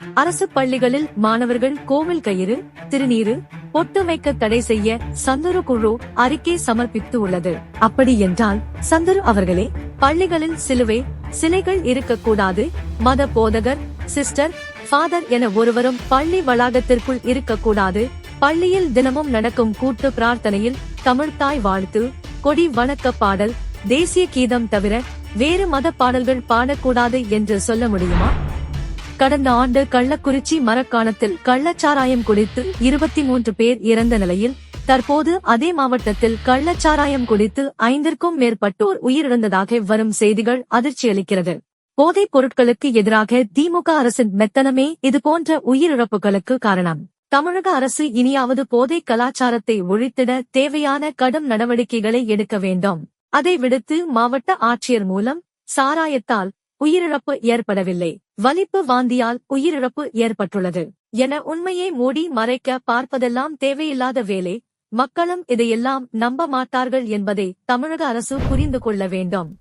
அரசு பள்ளிகளில் மாணவர்கள் கோவில் கயிறு திருநீரு பொட்டு வைக்க தடை செய்ய சந்துரு குழு அறிக்கை சமர்ப்பித்து உள்ளது. அப்படி என்றால் சந்துரு அவர்களே பள்ளிகளில் சிலுவை சிலைகள் இருக்கக்கூடாது மத போதகர் சிஸ்டர் ஃபாதர் என ஒருவரும் பள்ளி வளாகத்திற்குள் இருக்கக்கூடாது பள்ளியில் தினமும் நடக்கும் கூட்டு பிரார்த்தனையில் தமிழ்தாய் வாழ்த்து கொடி வணக்க பாடல் தேசிய கீதம் தவிர வேறு மத பாடல்கள் பாடக்கூடாது என்று சொல்ல முடியுமா? கடந்த ஆண்டு கள்ளக்குறிச்சி மரக்காணத்தில் கள்ளச்சாராயம் குடித்து இருபத்தி மூன்று பேர் இறந்த நிலையில் தற்போது அதே மாவட்டத்தில் கள்ளச்சாராயம் குடித்து ஐந்திற்கும் மேற்பட்டோர் உயிரிழந்ததாக வரும் செய்திகள் அதிர்ச்சியளிக்கிறது போதைப் பொருட்களுக்கு எதிராக திமுக அரசின் மெத்தனமே இதுபோன்ற உயிரிழப்புகளுக்கு காரணம். தமிழக அரசு இனியாவது போதை கலாச்சாரத்தை ஒழித்திட தேவையான கடும் நடவடிக்கைகளை எடுக்க வேண்டும். அதை விடுத்து மாவட்ட ஆட்சியர் மூலம் சாராயத்தால் உயிரிழப்பு ஏற்படவில்லை. வலிப்பு வாந்தியால் உயிரிழப்பு ஏற்பட்டுள்ளது. என உண்மையை மூடி மறைக்க பார்ப்பதெல்லாம் தேவையில்லாத வேலை. மக்களும் இதையெல்லாம் நம்ப மாட்டார்கள் என்பதை தமிழக அரசு புரிந்து கொள்ள வேண்டும்.